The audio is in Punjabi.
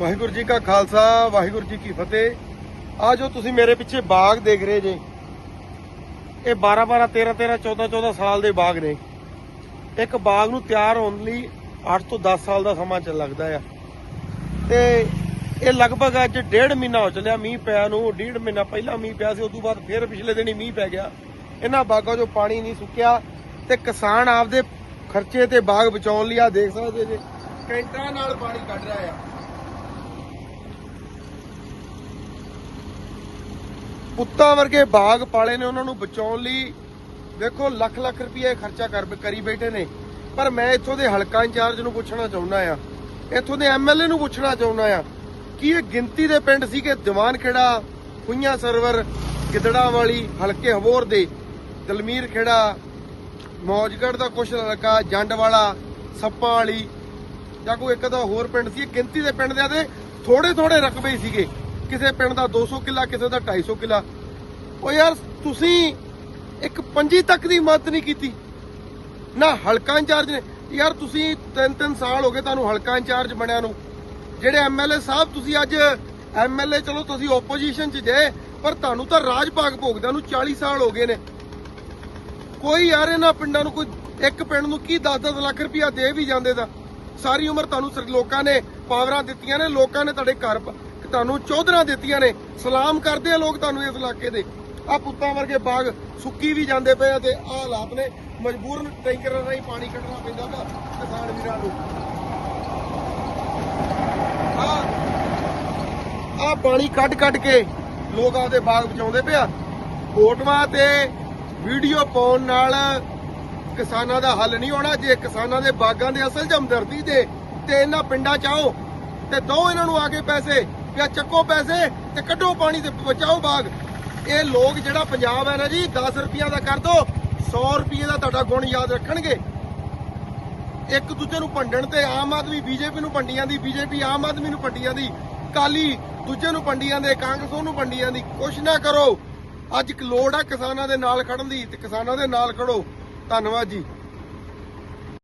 ਵਾਹਿਗੁਰੂ ਜੀ ਕਾ ਖਾਲਸਾ, ਵਾਹਿਗੁਰੂ ਜੀ ਕੀ ਫਤਿਹ। ਆ ਜੋ ਤੁਸੀਂ ਮੇਰੇ ਪਿੱਛੇ ਬਾਗ ਦੇਖ ਰਹੇ ਜੇ। ਇਹ 12 12 13 13 14 14 ਸਾਲ ਦੇ ਬਾਗ ਨੇ। ਇੱਕ ਬਾਗ ਨੂੰ ਤਿਆਰ ਹੋਣ ਲਈ 8 ਤੋਂ 10 ਸਾਲ ਦਾ ਸਮਾਂ ਚ ਲੱਗਦਾ ਆ। ਤੇ ਇਹ ਲਗਭਗ ਅੱਜ ਡੇਢ ਮਹੀਨਾ ਹੋ ਚੱਲਿਆ ਮੀਂਹ ਪਿਆ ਨੂੰ। ਡੇਢ ਮਹੀਨਾ ਪਹਿਲਾਂ ਮੀਂਹ ਪਿਆ ਸੀ ਉਸ ਤੋਂ ਬਾਅਦ ਫਿਰ ਪਿਛਲੇ ਦਿਨੀ ਮੀਂਹ ਪੈ ਗਿਆ। ਇਹਨਾਂ ਬਾਗਾਂ 'ਚੋਂ ਪਾਣੀ ਨਹੀਂ ਸੁੱਕਿਆ ਤੇ ਕਿਸਾਨ ਆਪਦੇ ਖਰਚੇ ਤੇ ਬਾਗ ਬਚਾਉਣ ਲਈ ਆ ਦੇਖ ਸਕਦੇ ਜੇ। ਕੈਂਟਰਾਂ ਨਾਲ ਪਾਣੀ ਕੱਢ ਰਿਹਾ ਆ। ਪੁੱਤਾਂ ਵਰਗੇ ਬਾਗ ਪਾਲੇ ਨੇ ਉਹਨਾਂ ਨੂੰ ਬਚਾਉਣ ਲਈ। ਦੇਖੋ, ਲੱਖ ਲੱਖ ਰੁਪਏ ਖਰਚਾ ਕਰ ਕਰੀ ਬੈਠੇ ਨੇ। ਪਰ ਮੈਂ ਇੱਥੋਂ ਦੇ ਹਲਕਾ ਇੰਚਾਰਜ ਨੂੰ ਪੁੱਛਣਾ ਚਾਹੁੰਦਾ ਆ। ਇੱਥੋਂ ਦੇ ਐਮਐਲਏ ਨੂੰ ਪੁੱਛਣਾ ਚਾਹੁੰਦਾ ਆ ਕਿ ਇਹ ਗਿਣਤੀ ਦੇ ਪਿੰਡ ਸੀਗੇ ਦੀਵਾਨ ਖੇੜਾ, ਖੁਈਆਂ ਸਰਵਰ, ਗਿੱਦੜਾ ਵਾਲੀ, ਹਲਕੇ ਹਵੋਰ ਦੇ, ਦਲਮੀਰ ਖੇੜਾ ਮੌਜਗੜ ਦਾ ਕੁਛ ਹਲਕਾ, ਜੰਡ ਵਾਲਾ, ਸੱਪਾਂ ਵਾਲੀ ਜਾਂ ਕੋਈ ਇੱਕ ਦਾ ਹੋਰ ਪਿੰਡ ਸੀ? ਗਿਣਤੀ ਦੇ ਪਿੰਡ ਦੇ ਦੇ ਥੋੜੇ ਥੋੜੇ ਰਕਬੇ ਸੀਗੇ। ਕਿਸੇ ਪਿੰਡ ਦਾ 200 ਕਿੱਲਾ, ਕਿਸੇ ਦਾ 250 ਕਿੱਲਾ। ਉਹ ਯਾਰ ਤੁਸੀਂ ਇੱਕ ਪੰਜੀ ਤੱਕ ਦੀ ਮਦਦ ਨਹੀਂ ਕੀਤੀ। ਨਾ ਹਲਕਾ ਇੰਚਾਰਜ ਨੇ। ਯਾਰ ਤੁਸੀਂ ਤਿੰਨ ਤਿੰਨ ਸਾਲ ਹੋ ਗਏ ਤੁਹਾਨੂੰ ਹਲਕਾ ਇੰਚਾਰਜ ਬਣਿਆ ਨੂੰ। ਜਿਹੜੇ ਐਮਐਲਏ ਸਾਹਿਬ, ਤੁਸੀਂ ਅੱਜ ਐਮਐਲਏ ਚਲੋ ਤੁਸੀਂ ਆਪੋਜੀਸ਼ਨ 'ਚ ਜੇ, ਪਰ ਤੁਹਾਨੂੰ ਤਾਂ ਰਾਜ ਭਾਗ ਭੋਗਦਿਆਂ ਨੂੰ 40 ਸਾਲ ਹੋ ਗਏ ਨੇ। ਕੋਈ ਯਾਰ ਇਹਨਾਂ ਪਿੰਡਾਂ ਨੂੰ ਕੋਈ ਇੱਕ ਪਿੰਡ ਨੂੰ ਕੀ 10-10 ਲੱਖ ਰੁਪਇਆ ਦੇ ਵੀ ਜਾਂਦੇ ਦਾ ਸਾਰੀ ਉਮਰ ਤੁਹਾਨੂੰ ਲੋਕਾਂ ਨੇ ਪਾਵਰਾਂ ਦਿੱਤੀਆਂ ਨੇ, ਲੋਕਾਂ ਨੇ ਤੁਹਾਡੇ ਘਰ ਤੁਹਾਨੂੰ ਚੌਧਰਾਂ ਦਿੱਤੀਆਂ ਨੇ। ਸਲਾਮ ਕਰਦੇ ਆ ਲੋਕ ਤੁਹਾਨੂੰ ਇਸ ਇਲਾਕੇ ਦੇ। ਆ ਪੁੱਤਾਂ ਵਰਗੇ ਬਾਗ ਸੁੱਕੀ ਵੀ ਜਾਂਦੇ ਪਏ ਆ ਤੇ ਆ ਹਾਲਾਤ ਨੇ। ਮਜਬੂਰਨ ਟੈਂਕਰਾਂ ਰਾਹੀਂ ਪਾਣੀ ਕੱਢਣਾ ਪੈਂਦਾ ਵਾ ਕਿਸਾਨ ਵੀਰਾਂ ਨੂੰ। ਆ ਆ ਪਾਣੀ ਕੱਢ ਕੱਢ ਕੇ ਲੋਕ ਆਪਦੇ ਬਾਗ ਬਚਾਉਂਦੇ ਪਿਆ ਫੋਟੋਆਂ ਤੇ ਵੀਡੀਓ ਪਾਉਣ ਨਾਲ ਕਿਸਾਨਾਂ ਦਾ ਹੱਲ ਨਹੀਂ ਹੋਣਾ। ਜੇ ਕਿਸਾਨਾਂ ਦੇ ਬਾਗਾਂ ਦੇ ਅਸਲ ਜਮਦਰਦੀ ਦੇ ਤੇ ਇਹਨਾਂ ਪਿੰਡਾਂ 'ਚ ਆਓ ਤੇ ਦੋ ਇਹਨਾਂ ਨੂੰ ਆ ਕੇ ਪੈਸੇ ਪਿਆ, ਚੱਕੋ ਪੈਸੇ ਤੇ ਕੱਢੋ ਪਾਣੀ ਤੇ ਬਚਾਓ ਬਾਗ। ਇਹ ਲੋਕ ਜਿਹੜਾ ਪੰਜਾਬ ਹੈ ਨਾ ਜੀ 10 ਰੁਪਈਆ ਦਾ ਕਰ ਦੋ 100 ਰੁਪਈਏ ਦਾ ਤੁਹਾਡਾ ਗੁਣ ਯਾਦ ਰੱਖਣਗੇ। ਇੱਕ ਦੂਜੇ ਨੂੰ ਭੰਡਣ ਤੇ ਆਮ ਆਦਮੀ ਬੀਜੇਪੀ ਨੂੰ ਭੰਡੀਆਂ ਦੀ ਬੀਜੇਪੀ ਆਮ ਆਦਮੀ ਨੂੰ ਭੰਡੀਆਂ ਦੀ ਕਾਲੀ ਦੂਜੇ ਨੂੰ ਭੰਡੀਆਂ ਦੇ ਕਾਂਗਰਸ ਉਹਨੂੰ ਭੰਡੀਆਂ ਦੀ ਕੁਛ ਨਾ ਕਰੋ। ਅੱਜ ਲੋੜ ਆ ਕਿਸਾਨਾਂ ਦੇ ਨਾਲ ਖੜਨ ਦੀ, ਤੇ ਕਿਸਾਨਾਂ ਦੇ ਨਾਲ ਖੜੋ। ਧੰਨਵਾਦ ਜੀ।